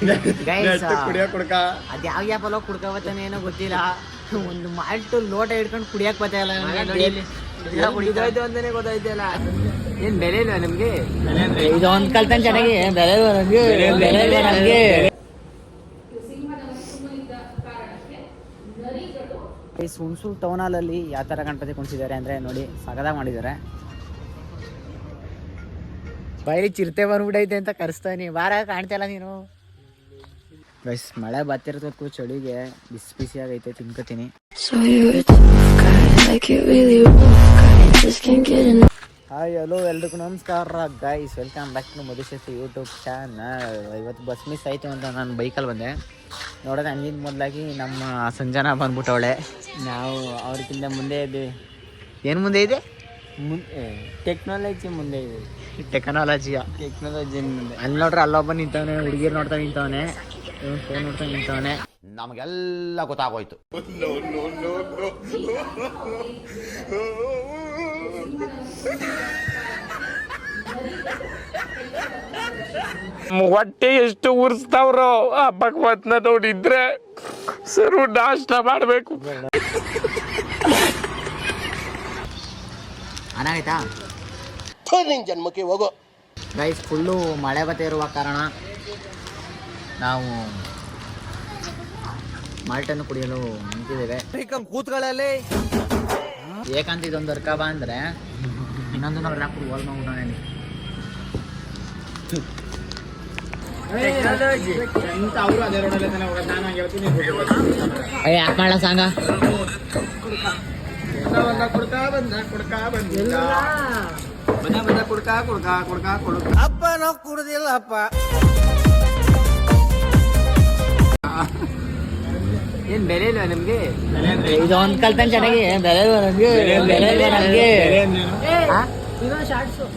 ಕುಡಿಯಕ್ ಕುಡ್ಕ. ಅದ್ ಯಾವ ಕುಡ್ಕೋಬತ್ತಾನೆ ಏನೋ ಗೊತ್ತಿಲ್ಲ. ಒಂದು ಮಾಲ್ಟು ಲೋಟ ಹಿಡ್ಕೊಂಡು ಕುಡಿಯಕ್ ಬತ್ತಾ ಇಲ್ಲ ಇದಾಯ್ತು ಅಂತಾನೆ ಗೊತ್ತಾಯ್ತಲ್ಲ ಏನ್ ಬೆಲೆ ಇಲ್ವಾ ನಿಮ್ಗೆ? ಇದು ಒಂದ್ ಕಲ್ತಾನೆ ಚೆನ್ನಾಗಿ. ಬೆಲೆ ಇಲ್ವಾ ನಮ್ಗೆ ಬೆಲೆ ಇಲ್ವಾ ನಮ್ಗೆ ಈ ಸುಣ್ಸೂಲ್ ಟೌನ್ ಹಾಲಲ್ಲಿ ಯಾವ ಥರ ಗಣಪತಿ ಕುಣಿಸಿದ್ದಾರೆ ಅಂದ್ರೆ ನೋಡಿ ಸಾಗದ ಮಾಡಿದ್ದಾರೆ. ಬೈಲಿ ಚಿರತೆ ಬಂದ್ಬಿಟೈತೆ ಅಂತ ಕರೆಸ್ತಾನೆ ವಾರ ಕಾಣ್ತಿಲ್ಲ ನೀನು. ಬಸ್ ಮಳೆ ಬರ್ತಿರೋದಕ್ಕೂ ಚಳಿಗೆ ಬಿಸಿ ಬಿಸಿ ಆಗೈತೆ ತಿನ್ಕೋತೀನಿ. ಹಾಯ್ ಹಲೋ ಎಲ್ರಿಗೂ ನಮಸ್ಕಾರ. Guys welcome back to Madhushakti YouTube channel ಇವತ್ತು ಬಸ್ ಮಿಸ್ ಆಯಿತು ಅಂತ ನಾನು ಬೈಕಲ್ಲಿ ಬಂದೆ. ನೋಡೋದು ಹಂಗಿನ ಮೊದಲಾಗಿ ನಮ್ಮ ಸಂಜನಾ ಬಂದ್ಬಿಟ್ಟವಳೆ. ನಾವು ಅವ್ರಿಗಿಂತ ಮುಂದೆ ಇದೆ ಏನು ಮುಂದೆ ಇದೆ? ಮುಂದೆ ಟೆಕ್ನಾಲಜಿ ಮುಂದೆ ಇದೆ. ಟೆಕ್ನಾಲಜಿಯ ಟೆಕ್ನಾಲಜಿ ಮುಂದೆ. ಅಲ್ಲಿ ನೋಡ್ರೆ ಅಲ್ಲೊಬ್ಬ ನಿಂತವನೆ ಹುಡುಗಿರು ನೋಡ್ತಾ ನಿಂತವನೆ. ಫೋನ್ ನೋಡ್ತಾ ನಿಂತವನೆ. ನಮಗೆಲ್ಲ ಗೊತ್ತಾಗೋಯ್ತು. ಹೊಟ್ಟೆ ಎಷ್ಟು ಉರ್ಸ್ತಾವ್ರು ಆ ಭಗವತ್ನ ನೋಡಿದ್ರೆ ಸರು ನಾಷ್ಟ ಮಾಡ್ಬೇಕು. ಅನಾಯ್ತಾ ನಿನ್ ಜನ್ಮಕ್ಕೆ ಹೋಗೋ. ಗೈಸ್ ಫುಲ್ಲು ಮಳೆ ಬತ್ತೆ ಇರುವ ಕಾರಣ ನಾವು ಮಾಲ್ಟನ್ನು ಕುಡಿಯಲು ನಿಂತಿದ್ದೇವೆ. ಕೂತ್ಗಳಲ್ಲಿ ಏಕಾಂತ ಇದೊಂದು ಅರ್ಕ ಬಾ ಅಂದರೆ ಇನ್ನೊಂದು ನಾವು ರ್ಯಾಪ್ ಹೋಲ್ ಅಯ್ಯ ಯಾಕೆ ಮಾಡ ಸಾಂಗ? ಕುಡ್ಕ ಬಂದ ಕುಡ್ಕ ಬಂದಿಲ್ಲ ಬಂದ ಬಂದ ಕುಡ್ಕಾ ಕುಡ್ಕಾ ಕುಡ್ಕಾ ಕುಡ್ಕ. ಅಪ್ಪ ನಾವು ಕುಡ್ದಿಲ್ಲಪ್ಪ. ಏನ್ ಬೆಲೆ ಇಲ್ವಾ ನಿಮ್ಗೆ? ಇದು ಒಂದ್ ಕಲ್ತನ್ ಚೆನ್ನಾಗಿ ಬೆಲೆ ಇಲ್ವಾ ನಮ್ಗೆ? ಬೆಲೆ ಇಲ್ವಾ ನಮ್ಗೆ. ಹಾ?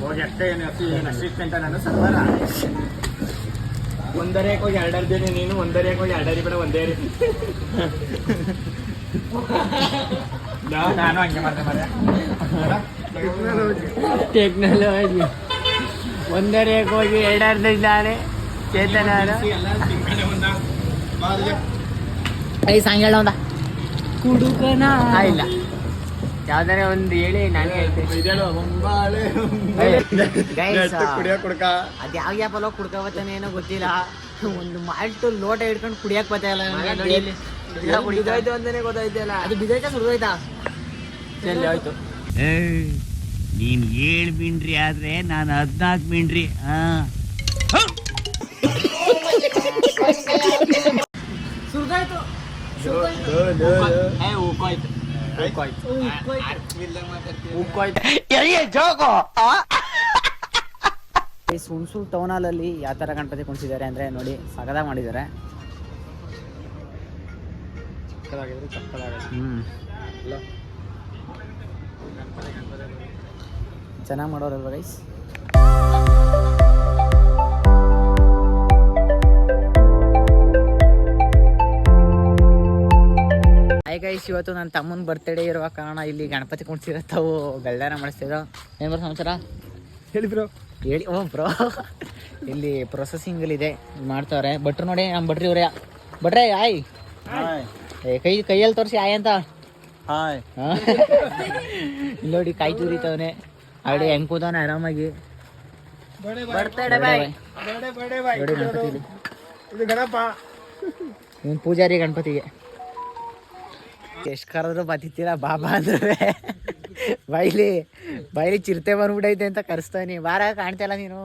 ಹೋಗಿ ಅಷ್ಟೇ ಏನು ಅಷ್ಟು ಏನು ಅಸಿಸ್ಟೆಂಟ್ ನಾನು ಸರ್ವರ. ಒಂದರೇ ಹೋಗಿ ಎರಡರ್ದೇನೆ ನೀನು ಒಂದರೇ ಹೋಗಿ ಎರಡರಿ ಬೇಡ ಒಂದೇ ರೀತಿ. ನಾ- ನಾನು ಹಂಗೆ ಮಾಡ್ದೆ. ಟೆಕ್ನಾಲಜಿ ಒಂದರೇ ಹೋಗಿ ಎರಡರ್ಧ ಇದ್ದಾನೆ ಚೇತನ ಎಲ್ಲ ತಿಂಗಳೇ ಒಂದ ಮಾರ್ಗೆ ಐ ಹೇಳ ಒಂದ. ಕುಡುಕನ? ಇಲ್ಲ. ಯಾವ್ದಾರ ಒಂದ್ ಹೇಳಿ ನಾನೇ ಕುಡ್ಕ? ಬತ್ತಾನೆ ಏನೋ ಗೊತ್ತಿಲ್ಲ. ಒಂದು ಮಾಲ್ಟು ಲೋಟ ಹಿಡ್ಕೊಂಡು ಕುಡಿಯಕ್ ಬತ್ತಾ ಇಲ್ಲ. ಅಂತಾನೆ ಗೊತ್ತಾಯ್ತಲ್ಲ ಅದು ಎಲ್ಲಿ ನೀನ್ ಏಳ್ ಮಿಂಡ್ರಿ ಆದ್ರೆ ನಾನು ಹದ್ನಾಲ್ಕು ಮಿಂಡ್ರಿ ಹಾ ಏ ಉಕ್ಕೋಯ್ತು ಟೌನ್ ಹಾಲಲ್ಲಿ ಯಾವ ಥರ ಗಣಪತಿ ಕುಣಿಸಿದ್ದಾರೆ ಅಂದರೆ ನೋಡಿ ಸಗದಾಗ ಮಾಡಿದ್ದಾರೆ. ಹ್ಮ್. ಚೆನ್ನಾಗಿ ಮಾಡೋರಲ್ವ ಗೈಸ್ ಗೈಸ್ ಇವತ್ತು ನನ್ನ ತಮ್ಮನ ಬರ್ತ್ಡೇ ಇರುವ ಕಾರಣ ಇಲ್ಲಿ ಗಣಪತಿ ಕುಣಿಸಿರತ್ತವು ಗಲ್ದಾರ ಮಾಡಿಸ್ತಿರೋ. ಏನು ಬರೋ ಸಮಾಚಾರ? ಹೇಳಿ ಬ್ರೋ. ಹೇಳಿ ಓ ಬ್ರೋ. ಇಲ್ಲಿ ಪ್ರೊಸೆಸಿಂಗ್ ಇದೆ ಮಾಡ್ತಾವ್ರೆ. ಭಟ್ರು ನೋಡಿ ನಮ್ಮ ಭಟ್ರಿ ಇವ್ರೆ ಭಟ್ರೆ ಆಯ್ ಏ ಕೈ ಕೈಯಲ್ಲಿ ತೋರಿಸಿ ಆಯ್ ಅಂತ. ಹಾಯ್. ನೋಡಿ ಕಾಯಿ ತುರಿತವನೆ. ಅಲ್ಲಿ ಹೆಂಗ್ ಕೂತವನೆ ಆರಾಮಾಗಿ. Birthday boy. ಬಡೆ ಬಡೆ ನೋಡಿ ಗಣಪತಿ. ಇದು ಗಣಪ. ಪೂಜಾರಿ ಗಣಪತಿಗೆ. ಎಷ್ಟು ಕರೆದ್ರು ಬತ್ತಿತ್ತೀರ ಬಾಬಾ ಅಂದ್ರೆ. ಬೈಲಿ ಬೈಲಿ ಚಿರತೆ ಬಂದ್ಬಿಟ್ಟೈತೆ ಅಂತ ಕರೆಸ್ತಾನೆ ವಾರ ಕಾಣ್ತಿಲ್ಲ ನೀನು.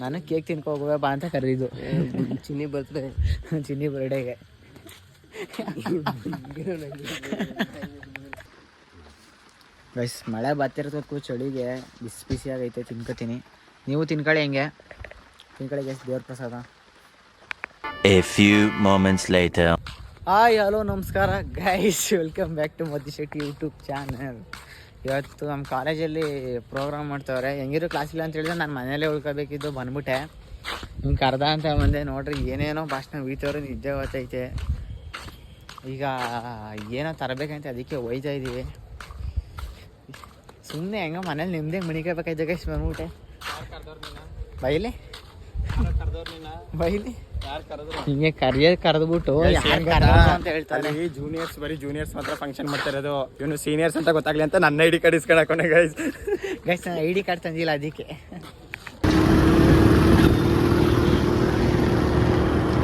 ನಾನು ಕೇಕ್ ತಿನ್ಕೊ ಹೋಗುವೆ ಬಾ ಅಂತ ಕರೆದಿದ್ದು ಚಿನ್ನಿ ಬರ್ತಡೆ ಚಿನ್ನಿ ಬರ್ಡೇಗೆ ಗೈಸ್ ಮಳೆ ಬರ್ತಿರೋದಕ್ಕೂ ಚಳಿಗೆ. ಬಿಸಿ ಬಿಸಿಯಾಗೈತೆ ತಿನ್ಕೋತೀನಿ ನೀವು ತಿನ್ಕೊಳ್ಳಿ ಹೆಂಗೆ? ತಿನ್ಕೊಳ್ಳಿ ಗೈಸ್ ದೇವ್ರ ಪ್ರಸಾದ. A few moments later. Hi hello ನಮಸ್ಕಾರ. Guys welcome back to Madhushetty YouTube channel ಇವತ್ತು ನಮ್ಮ ಕಾಲೇಜಲ್ಲಿ ಪ್ರೋಗ್ರಾಮ್ ಮಾಡ್ತಾವ್ರೆ. ಹೆಂಗಿರೋ ಕ್ಲಾಸ್ ಇಲ್ಲ ಅಂತ ಹೇಳಿದ್ರೆ ನಾನು ಮನೇಲೇ ಉಳ್ಕೋಬೇಕಿದ್ದು ಬಂದ್ಬಿಟ್ಟೆ. ಹಿಂಗೆ ಕರ್ದ ಅಂತ ಬಂದೆ. ನೋಡ್ರಿ, ಏನೇನೋ ಭಾಷಣ ಬೀತವ್ರೆ ನಿಜ ಗೊತ್ತೈತೆ. ಈಗ ಏನೋ ತರಬೇಕಂತ ಅದಕ್ಕೆ ಒಯ್ತಾ ಇದ್ದೀವಿ ಸುಮ್ಮನೆ ಹೆಂಗೋ ಮನೇಲಿ ನಿಮ್ಮದೇ ಮಣಿಕೋಬೇಕಾಯ್ತು ಗೈಸ್ ಬಂದ್ಬಿಟ್ಟೆ. ಬೈಲಿ ಬೈಲಿ? ಹಿಂಗೆ ಕರಿಯೋದು ಕರೆದ್ಬಿಟ್ಟು ಯಾರು ಕರೆದ್ರು ಅಂತ ಹೇಳ್ತಾರೆ ಜೂನಿಯರ್ಸ್ ಬರೀ ಜೂನಿಯರ್ಸ್ ಮಾತ್ರ ಫಂಕ್ಷನ್ ಮಾಡ್ತಿರೋದು ಇವನು ಸೀನಿಯರ್ಸ್ ಅಂತ ಗೊತ್ತಾಗ್ಲಿ ಅಂತ ನನ್ನ ಐಡಿ ಕಾರ್ಡ್ ಇಸ್ಕೊಂಡು ಹಾಕೊಂಡೆ ಗೈಸ್ ಗೈಸ್ ನಾನು ಐ ಡಿ ಕಾರ್ಡ್ ತಂದಿಲ್ಲ ಅದಕ್ಕೆ.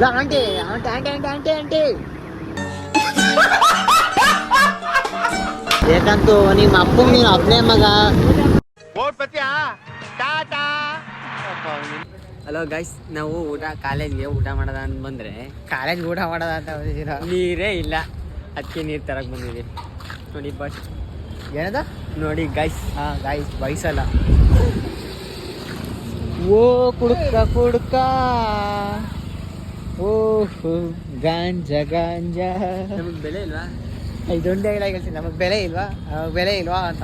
Aunty aunty aunty aunty aunty aunty ಏಕಂತೂ ನಿಮ್ಮ ಅಪ್ಪಂಗೆ ನೀನು ಒಬ್ಬನೇ ಮಗ. ಹಲೋ ಗೈಸ್ ನಾವು ಊಟ ಕಾಲೇಜ್ಗೆ ಊಟ ಮಾಡೋದ ಅಂತ ಬಂದ್ರೆ ಕಾಲೇಜ್ ಊಟ ಮಾಡೋದ ಅಂತ ಬಂದಿದ್ದೀರಾ? ನೀರೇ ಇಲ್ಲ. ಅದಕ್ಕೆ ನೀರು ತರಕ್ ಬಂದಿದ್ದೀವಿ. ನೋಡಿ ಬಸ್ ಏನದ? ನೋಡಿ ಗೈಸ್ ಹಾ ಗೈಸ್ ಬೈಸಲ್ಲ ಓ ಕುಡುಕ ಕುಡುಕ. ಓಹ್ ಗಾಂಜ ಗಾಂಜ. ನಮಗೆ ಬೆಲೆ ಇಲ್ವಾ? ಇದೊಂದೇ ಹೇಳಿ ಹೇಳ್ತೀನಿ ನಮಗೆ ಬೆಲೆ ಇಲ್ವಾ? ನಮಗೆ ಬೆಲೆ ಇಲ್ವಾ ಅಂತ.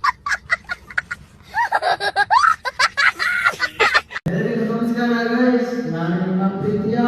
Patricia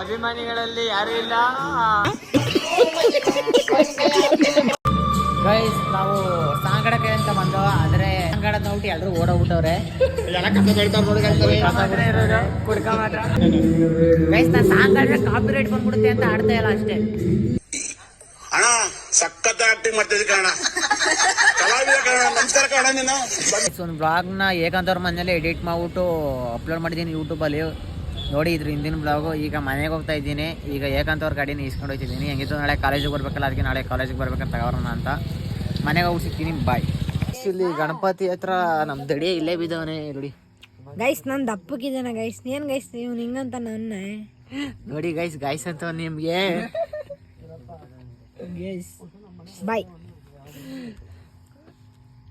ಅಭಿಮಾನಿಗಳಲ್ಲಿ ಯಾರು ಇಲ್ಲ. ಗೈಸ್ ನಾವು ಸಾಂಗಡಕ್ಕೆ ಅಂತ ಬಂದವ ಆದ್ರೆ ಸಾಂಗಡ ನೋಡ್ಬಿಟ್ಟು ಎಲ್ಲರೂ ಓಡೋಗ್ಬಿಟ್ಟವ್ರೆ. ಗೈಸ್ ನಾ ಸಾಂಗ್ ಆಡಿದ್ರೆ ಕಾಪಿ ರೇಟ್ ಬಂದ್ಬಿಡುತ್ತೆ ಅಂತ ಆಡ್ತಾ ಇಲ್ಲ ಅಷ್ಟೇ. ಅಣ್ಣ ಸಖತ್ ಆಕ್ಟಿಂಗ್ ಮಾಡ್ತಿದ್ದೆ ಕಣ ಒಂದು ಬ್ಲಾಗ್ನ ಏಕಾಂತವ್ರ ಮನೇಲಿ ಎಡಿಟ್ ಮಾಡ್ಬಿಟ್ಟು ಅಪ್ಲೋಡ್ ಮಾಡಿದ್ದೀನಿ ಯೂಟ್ಯೂಬಲ್ಲಿ ನೋಡಿ ಇದ್ರ ಹಿಂದಿನ ಬ್ಲಾಗು ಈಗ ಮನೆಗೆ ಹೋಗ್ತಾ ಇದ್ದೀನಿ. ಈಗ ಏಕಾಂತವ್ರ ಗಾಡಿನ ಇಸ್ಕೊಂಡು ಹೋಗ್ತಿದ್ದೀನಿ. ಹೆಂಗಿತ್ತು ನಾಳೆ ಕಾಲೇಜಿಗೆ ಬರ್ಬೇಕಲ್ಲ ಅದಕ್ಕೆ ನಾಳೆ ಕಾಲೇಜಿಗೆ ಬರ್ಬೇಕಂತ ತಗೋರೋಣ ಅಂತ. ಮನೆಗೆ ಹೋಗಿ ಸಿಕ್ತೀನಿ ಬಾಯ್ ಇಲ್ಲಿ ಗಣಪತಿ ಹತ್ರ ನಮ್ಮ ದಡಿ ಇಲ್ಲೇ ಬಿದ್ದವನೇ ನೋಡಿ. ಗೈಸ್ ನಾನು ದಪ್ಪಕ್ಕಿದ್ದಾನೆ ಗೈಸ್ ಏನು ಗೈಸ್ ಇವ್ನು ಹಿಂಗಂತ ನನ್ನ? ನೋಡಿ ಗೈಸ್ ಗೈಸ್ ಅಂತ ನಿಮ್ಗೆ. ಬಾಯ್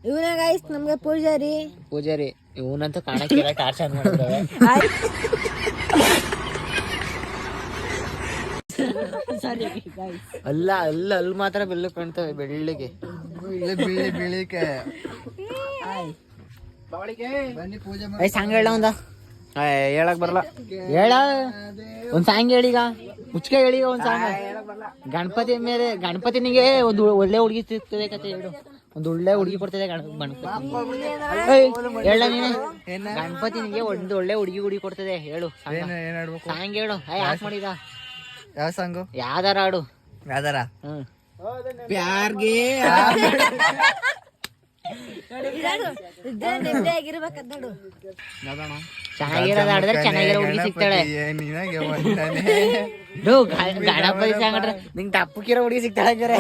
ಇವನ ಗೈಸ್ ನಮ್ಗೆ ಪೂಜಾರಿ. ಪೂಜಾರಿ. ಇವನಂತೂ ಕಾಣಕ್ಕಿಲ್ಲ ಆನ್ ಮಾಡಿದ್ರೆ ಅಲ್ಲ ಅಲ್ಲ ಅಲ್ಲಿ ಮಾತ್ರ ಬೆಲ್ಲ ಕಾಣ್ತವೆ ಬೆಳ್ಳಿಗೆ. ಬಿಳಿ ಬಿಳಿಕೆ. ಸಾಂಗ್ ಹೇಳ ಒಂದ. ಹೇಳಕ್ ಬರಲ್ಲ. ಹೇಳ. ಒಂದ್ ಸಾಂಗ್ ಹೇಳೀಗ ಮುಚ್ಕ ಹೇಳೀಗ ಒಂದ್ ಸಾಂಗ್. ಗಣಪತಿ ಮೇಲೆ ಗಣಪತಿನಿಗೆ ಒಂದು ಒಳ್ಳೆ ಹುಡುಗಿ ಸಿಗ್ತದೆ ಕತೆ ಹೇಳು. ಒಂದು ಒಳ್ಳೆ ಹುಡುಗಿ ಕೊಡ್ತಿದೆ ಗಣ- ಗಣಪತಿ. ನೀನೆ. ಗಣಪತಿನಿಗೆ ಒಂದು ಒಳ್ಳೆ ಹುಡುಗಿ ಹುಡುಗಿ ಕೊಡ್ತಿದೆ ಹೇಳು ಸಾಂಗ್. ಹೇಳು. ಯಾಕೆ ಮಾಡಿದ? ಯಾವ ಸಾಂಗು? ಯಾವ್ದಾರ ಹಾಡು. ಯಾವ್ದಾರ? ಪ್ಯಾರ್ಗೆ ಚೆನ್ನಾಗಿರೋದು ಚೆನ್ನಾಗಿರೋ ಹುಡುಗಿ ಸಿಗ್ತಾಳೆ. ಗಣಪತಿ ಸಾಂಗ್ ನಿಂಗೆ ದಪ್ಪಕ್ಕಿರೋ ಹುಡುಗಿ ಸಿಗ್ತಾಳೆ ಹಂಗಾರೆ